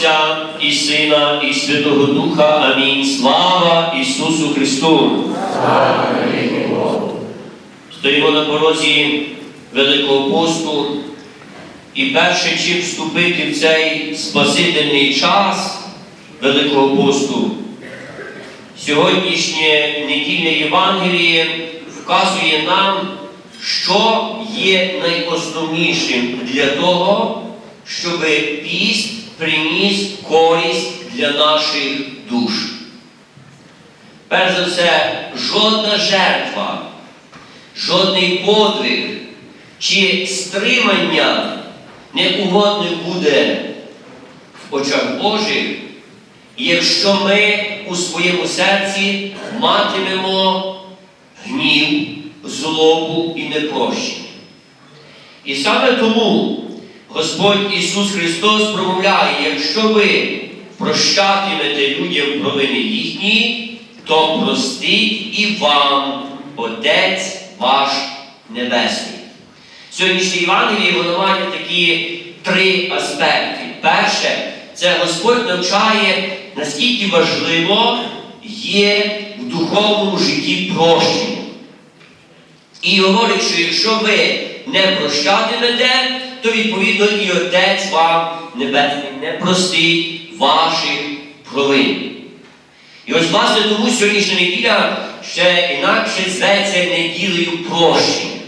Отця і Сина, і Святого Духа. Амінь. Слава Ісусу Христу! Стоїмо на порозі Великого посту, і перше, чим вступити в цей спасительний час Великого посту, сьогоднішнє недільне Євангеліє вказує нам, що є найосновнішим для того, щоб піст приніс користь для наших душ. Перш за все, жодна жертва, жодний подвиг чи стримання не угодне буде в очах Божих, якщо ми у своєму серці матимемо гнів, злобу і непрощення. І саме тому Господь Ісус Христос промовляє, якщо ви прощатимете людям провини їхні, то простить і вам Отець ваш Небесний. Сьогоднішнє Євангеліє воно має такі три аспекти. Перше, це Господь навчає, наскільки важливо є в духовному житті прощення. І говорить, що якщо ви не прощатимете, то відповідно і Отець вам Небесний не простить ваших провин. І ось, власне, тому сьогоднішня неділя ще інакше зветься неділею прощення.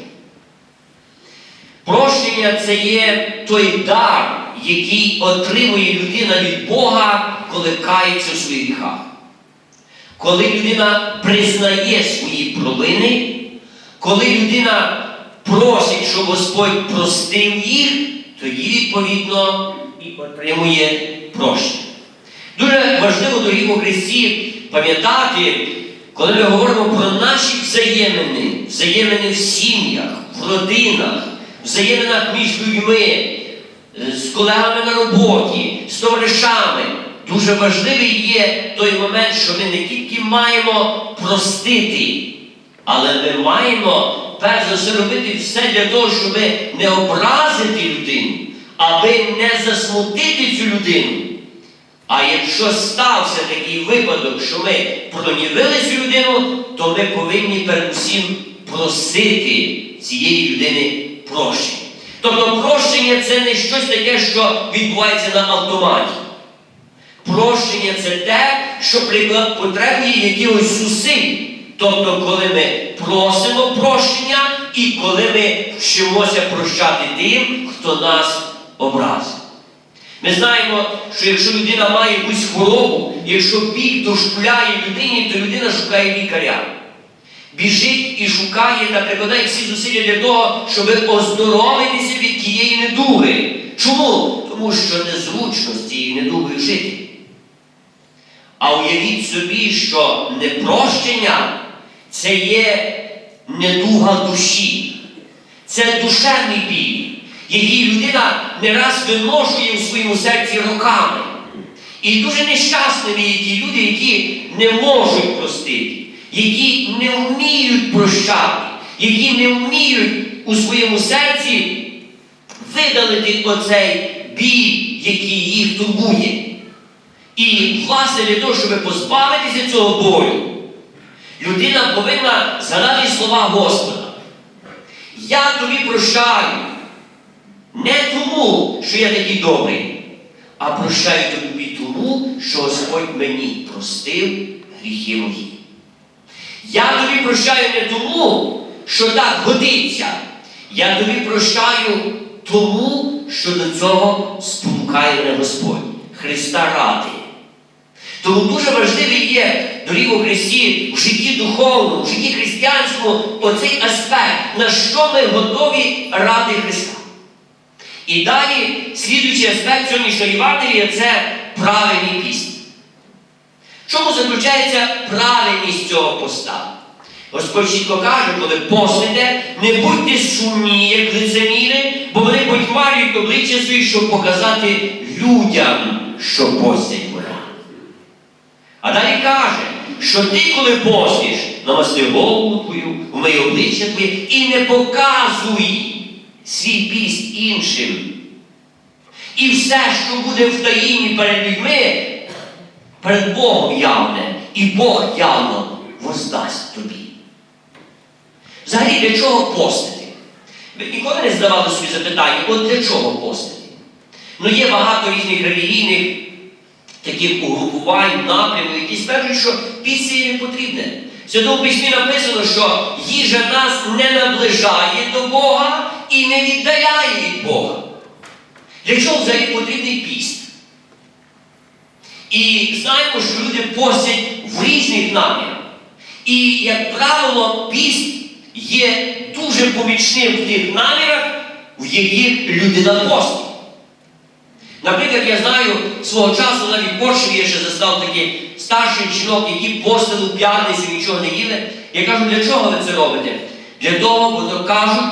Прощення це є той дар, який отримує людина від Бога, коли кається в своїх гріхах. Коли людина признає свої провини, коли людина просить, щоб Господь простив їх, тоді, відповідно, і отримує прощення. Дуже важливо, дорогі у Христі, пам'ятати, коли ми говоримо про наші взаємини, взаємини в сім'ях, в родинах, взаєминах між людьми, з колегами на роботі, з товаришами. Дуже важливий є той момент, що ми не тільки маємо простити, але ми маємо перш за все робити все для того, щоб не образити людину, аби не засмутити цю людину. А якщо стався такий випадок, що ми пронівили цю людину, то ми повинні передусім просити цієї людини прощення. Тобто прощення це не щось таке, що відбувається на автоматі. Прощення це те, що потребує якихось зусиль. Тобто, коли ми просимо прощення і коли ми вчимося прощати тим, хто нас образив. Ми знаємо, що якщо людина має якусь хворобу, якщо біль дошкуляє людині, то людина шукає лікаря. Біжить і шукає та прикладає всі зусилля для того, щоб оздоровитися від тієї недуги. Чому? Тому що незручно з цією недугою жити. А уявіть собі, що непрощення це є недуга душі, це душевний біль, який людина не раз виношує у своєму серці роками. І дуже нещасними є ті люди, які не можуть простити, які не вміють прощати, які не вміють у своєму серці видалити оцей біль, який їх турбує. І, власне, для того, щоб позбавитися цього болю, людина повинна згадати слова Господа. Я тобі прощаю. Не тому, що я такий добрий, а прощаю тобі тому, що Господь мені простив гріхи мої. Я тобі прощаю не тому, що так годиться. Я тобі прощаю тому, що до цього спонукає мене Господь. Христа ради. Тому дуже важливий є, дорогі у Христі, в житті духовному, в житті християнському оцей аспект, на що ми готові ради Христа. І далі, слідуючий аспект сьогоднішнього Євангелія це правильний піст. В чому заключається правильність цього поста? Господь чітко каже, коли постите, не будьте сумні, як лицеміри, бо вони потьмарюють обличчя свої, щоб показати людям, що постять вони. А далі каже, що ти, коли постиш, намасти голову твою, вмий обличчя твоє і не показуй свій піст іншим. І все, що буде в таїні перед людьми, перед Богом явне, і Бог явно воздасть тобі. Взагалі, для чого постити? Ви ніколи не задавали собі запитання, от для чого постити? Ну, є багато різних релігійних таких угрупувань, напрямів, які стверджують, що піст є не потрібне. В Святому Письмі написано, що їжа нас не наближає до Бога і не віддаляє від Бога. Для чого взагалі потрібний піст? І знаємо, що люди постять в різних намірах. І, як правило, піст є дуже помічним в тих намірах, в яких людина постить. Наприклад, я знаю свого часу навіть в Польщі я ще застав таких старших жінок, які постили в п'ятницю, нічого не їли. Я кажу, для чого ви це робите? Для того, бо то кажуть,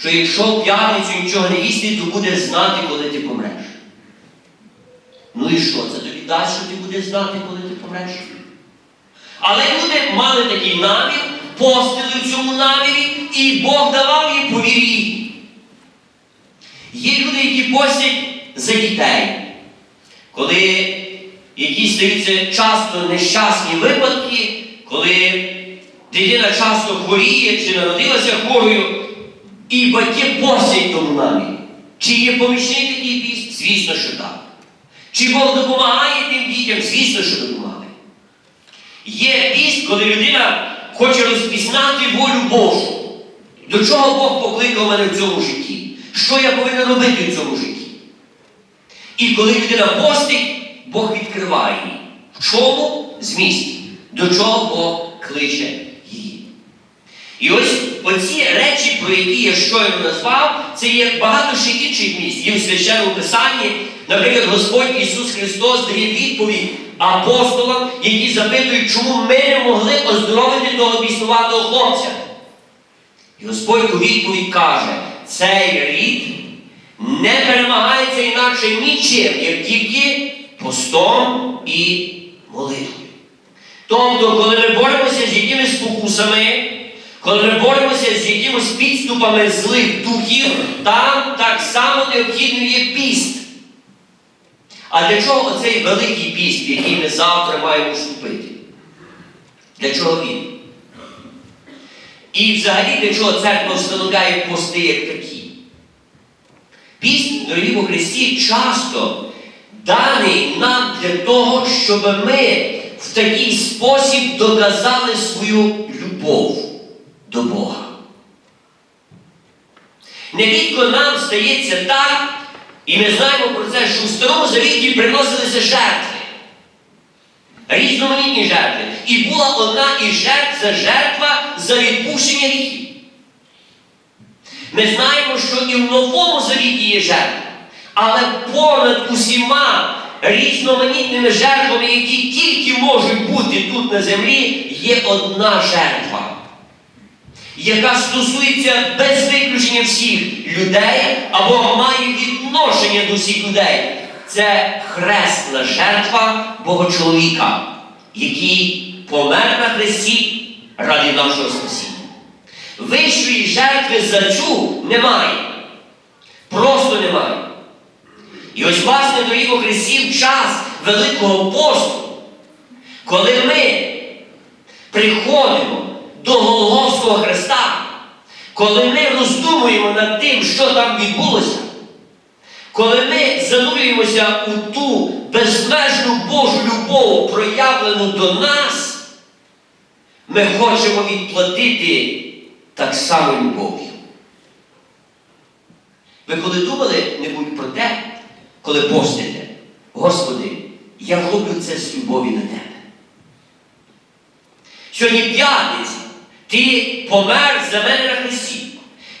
що якщо в п'ятницю нічого не їсти, то буде знати, коли ти помреш. Ну і що? Це тобі дасть, що ти будеш знати, коли ти помреш? Але люди мали такий намір, постили в цьому намірі, і Бог давав їм по вірі їхній. Є люди, які постять за дітей, коли якісь стаються часто нещасні випадки, коли дитина часто хворіє чи народилася хворою, і батьки постять тому намірі. Чи є помічний такий піст? Звісно, що так. Чи Бог допомагає тим дітям? Звісно, що допомагає. Є піст, коли людина хоче розпізнати волю Божу. До чого Бог покликав мене в цьому житті? Що я повинен робити в цьому житті? І коли людина постить, Бог відкриває її. В чому зміст? До чого Бог кличе її. І ось оці речі, про які я щойно назвав, це є багато ще інших місць. Є в священному писанні, наприклад, Господь Ісус Христос дає відповідь апостолам, які запитують, чому ми не могли оздоровити того біснуватого хлопця. І Господь у відповідь каже, цей рід не перемагається інакше нічим, як тільки постом і молитвою. Тобто, коли ми боремося з якимись спокусами, коли ми боремося з якимись підступами злих духів, там так само необхідний є піст. А для чого оцей великий піст, який ми завтра маємо вступити? Для чого він? І взагалі для чого церква встановляє пости як такі? Піст, дорогі у Христі, часто даний нам для того, щоб ми в такий спосіб доказали свою любов до Бога. Нерідко нам стається так, і ми знаємо про це, що в Старому Завіті приносилися жертви. Різноманітні жертви. І була одна із жертв це жертва за відпущення гріхів. Ми знаємо, що і в Новому Завіті є жертва. Але понад усіма різноманітними жертвами, які тільки можуть бути тут на землі, є одна жертва, яка стосується без виключення всіх людей або має відношення до всіх людей. Це хресна жертва Бога чоловіка, який помер на хресті ради нашого спасіння. Вищої жертви за цю немає. Просто немає. І ось, власне, дорогі у Христі час Великого посту, коли ми приходимо до Голгофського Христа, коли ми роздумуємо над тим, що там відбулося, коли ми занурюємося у ту безмежну Божу любов, проявлену до нас, ми хочемо відплатити так само любов'ю. Ви коли думали небудь про те, коли постите, Господи, я роблю це з любові на Тебе. Сьогодні п'ятниця, Ти помер за мене на Христі.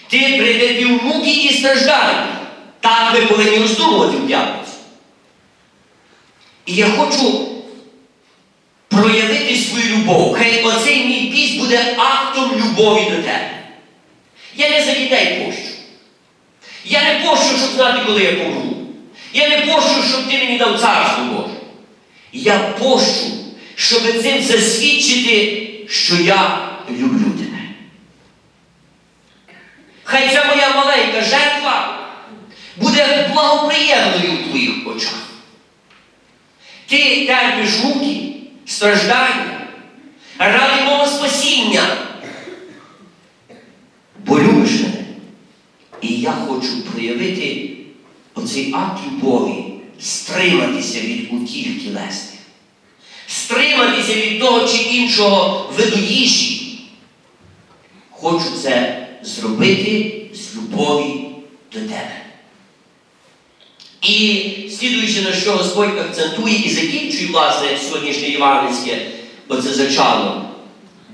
Ти притерпів муки і страждання. Так ви повинні роздумувати в п'ятницю. І я хочу проявити свою любов. Хай оцей мій піст буде актом любові до тебе. Я не за дітей пощу. Я не пощу, щоб знати, коли я помру. Я не пощу, щоб ти мені дав царство Боже. Я пощу, щоб цим засвідчити, що я люблю тебе. Хай ця моя маленька жертва буде благоприємною у твоїх очах. Ти терпиш муки, страждання, ради мого спасіння. Бо мене. І я хочу проявити оцей акт любові, стриматися від утіль тілесних, стриматися від того чи іншого виду їжі. Хочу це зробити з любові до тебе. І слідуючи на що Господь акцентує і закінчує, власне, сьогоднішнє Євангельське оце зачало,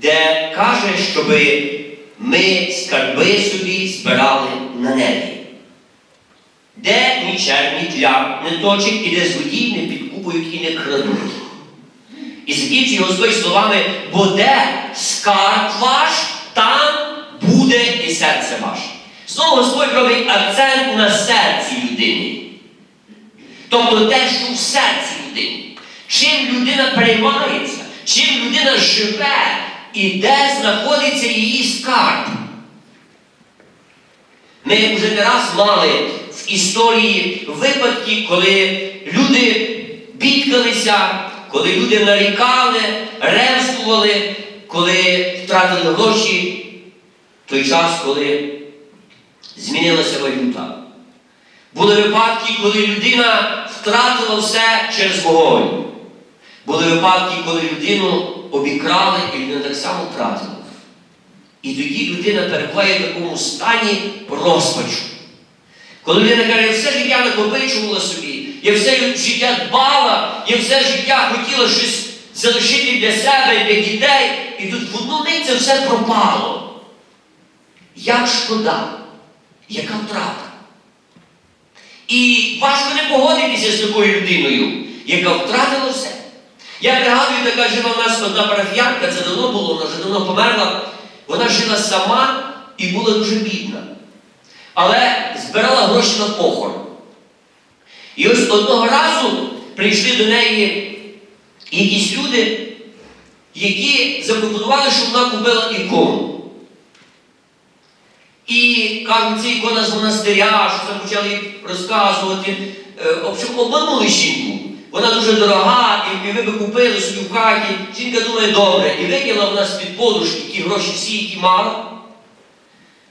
де каже, щоби ми скарби собі збирали на небі, де ні червні тля не точить, і де злодії не підкупують і не крадуть. І закінчує Господь словами, бо де скарб ваш, там буде і серце ваше. Знову Господь робить акцент на серці людини. Тобто те, що в серці людини. Чим людина приймається, чим людина живе і де знаходиться її скарб. Ми вже не раз мали в історії випадки, коли люди бідкалися, коли люди нарікали, ревствували, коли втратили гроші в той час, коли змінилася валюта. Були випадки, коли людина втратила все через вогонь. Були випадки, коли людину обікрали і людина так само втратила. І тоді людина перебуває в такому стані розпачу. Коли людина каже, я все життя накопичувала собі, я все життя дбала, я все життя хотіла щось залишити для себе, для дітей, і тут в одну мить це все пропало. Як шкода, яка втрата. І важко не погодитися з такою людиною, яка втратила все. Я пригадую, така жила в нас одна парафіянка, це давно було, вона вже давно померла. Вона жила сама і була дуже бідна. Але збирала гроші на похорон. І ось одного разу прийшли до неї якісь люди, які запропонували, щоб вона купила ікону. І кажуть, це ікона з монастиря, що там почали розказувати. Е, обманули жінку. Вона дуже дорога, і, ви би купили собі в хаті. Жінка думає, добре, і викинула вона з-під подушки ті гроші всі, які мала.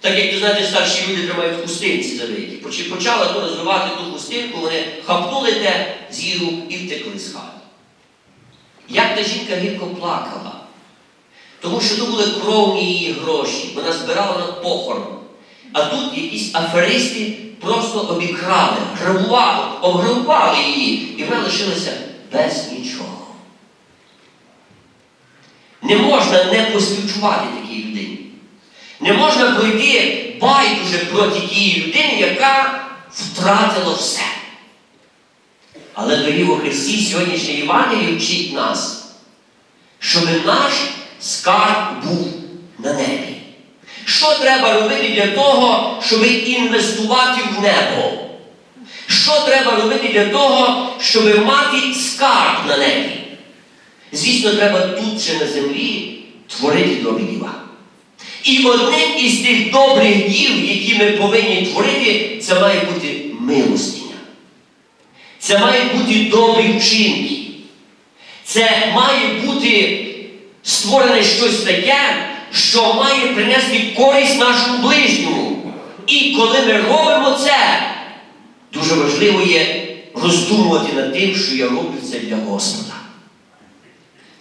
Так як ви знаєте, старші люди тримають хустинці завиті. Поч- Почала то розвивати ту хустинку, вони хапнули те з рук і втекли з хати. Як та жінка гірко плакала. Тому що то були кровні її гроші, вона збирала на похорон. А тут якісь аферисти просто обікрали, грабували, обграбували її, і вона лишилася без нічого. Не можна не поспівчувати такій людині. Не можна пройти байдуже проти тієї людини, яка втратила все. Але дорогі у Христі сьогоднішнє Євангеліє вчить нас, щоб наш скарб був на небі. Що треба робити для того, щоб інвестувати в небо? Що треба робити для того, щоб мати скарб на небі? Звісно, треба тут ще на землі творити добрі діла. І одним із тих добрих діл, які ми повинні творити, це має бути милостиня. Це має бути добрі вчинки. Це має бути створене щось таке, що має принести користь нашому ближньому. І коли ми робимо це, дуже важливо є роздумувати над тим, що я роблю це для Господа.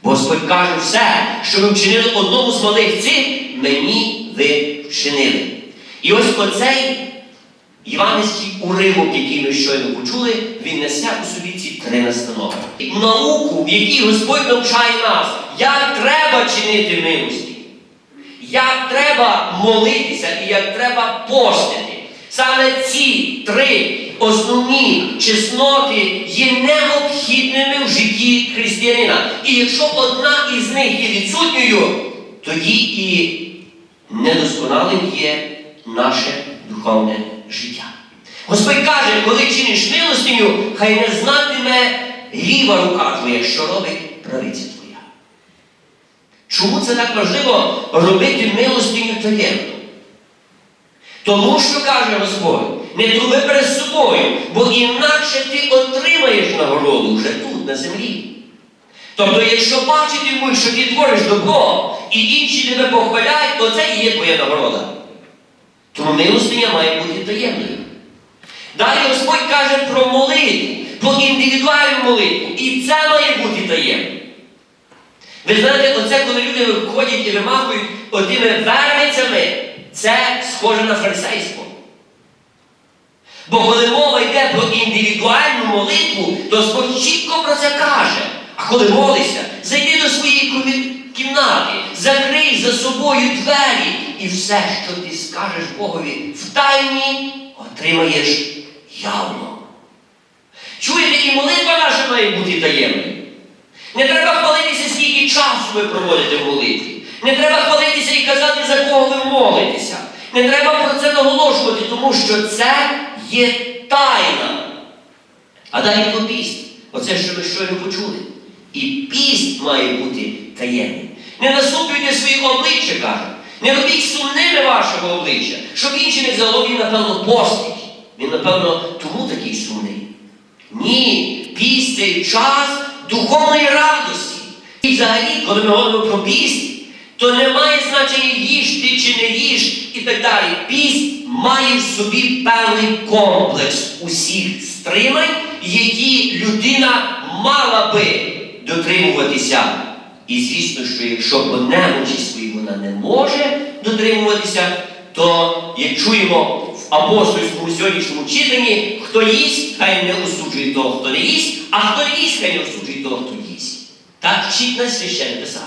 Господь каже, все, що ви вчинили одному з малих цих, мені ви вчинили. І ось оцей Іванівський уривок, який ми щойно почули, він несе у собі ці три настанови. Науку, в якій Господь навчає нас, як треба чинити милості, як треба молитися і як треба постити. Саме ці три основні чесноти є необхідними в житті християнина. І якщо одна із них є відсутньою, тоді і недосконалим є наше духовне життя. Господь каже, коли чиниш милостиню, хай не знатиме ліва рука твоя, що робить правиця. Чому це так важливо робити милостиню таємно? Тому що каже Господь, не труби перед собою, бо інакше ти отримаєш нагороду вже тут, на землі. Тобто, якщо бачитимуть, що ти твориш добро, і інші тебе похваляють, то це і є твоя нагорода. Тому милостиня має бути таємною. Далі Господь каже про молитву, про індивідуальну молитву. І це має бути таємно. Ви знаєте, оце коли люди виходять і вимахують отими верницями, це схоже на фарисейство. Бо коли мова йде про індивідуальну молитву, то Господь чітко про це каже. А коли молишся, зайди до своєї кімнати, закрий за собою двері, і все, що ти скажеш Богові в тайні, отримаєш явно. Чуєте, і молитва наша має бути таємною. Не треба хвалитися, скільки часу ви проводите в молитві. Не треба хвалитися і казати, за кого ви молитеся. Не треба про це наголошувати, тому що це є тайна. А далі про піст. Оце, що ви щойно почули. І піст має бути таємним. Не насуплюйте свої обличчя, каже. Не робіть сумними вашого обличчя, щоб інші не взяло він, напевно, постить. Він, напевно, тому такий сумний. Ні, піст це час духовної радості. І взагалі, коли ми говоримо про піст, то не має значення їж ти чи не їж і так далі. Піст має в собі певний комплекс усіх стримань, які людина мала би дотримуватися. І звісно, що якщо по немочі своїй вона не може дотримуватися, то як чуємо в апостольському сьогоднішньому читанні, хто їсть, хай не осуджує того, хто не їсть, а хто не їсть, хай не осуджує того, хто їсть. Так вчить нас священне писання.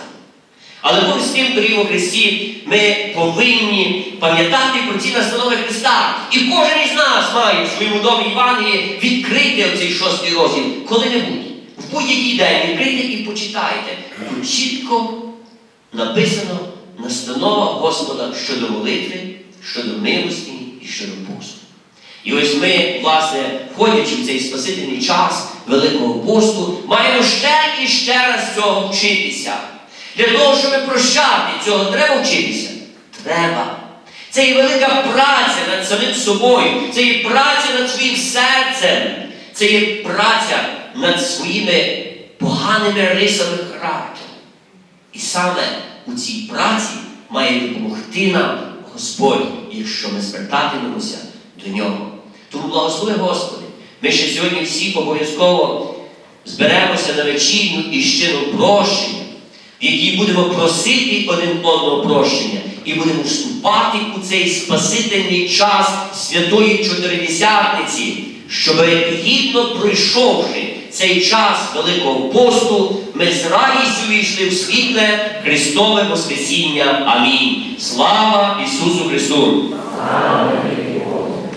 Але Бог з тим, дорогі у Христі, ми повинні пам'ятати про ці настанови Христа. І кожен із нас має в своєму домі Євангелії відкрити оцей шостий розділ коли-небудь. В будь-який день відкрийте і почитайте. Чітко написано настанова Господа щодо молитви, щодо милості і щодо посту. І ось ми, власне, входячи в цей спасительний час Великого посту, маємо ще і ще раз цього вчитися. Для того, щоб прощати, цього треба вчитися? Треба. Це є велика праця над самим собою, це є праця над своїм серцем, це є праця над своїми поганими рисами характеру. І саме у цій праці має допомогти нам Господь, якщо ми звертатимемося до нього. Тому благослови Господи. Ми ще сьогодні всі обов'язково зберемося на вечірню і щину прощення, в якій будемо просити один одного прощення і будемо вступати у цей спасительний час святої Чотиридесятниці, щоб гідно пройшовши цей час Великого посту, ми з радістю війшли в світле Христове Воскресіння. Амінь. Слава Ісусу Христу! Амінь.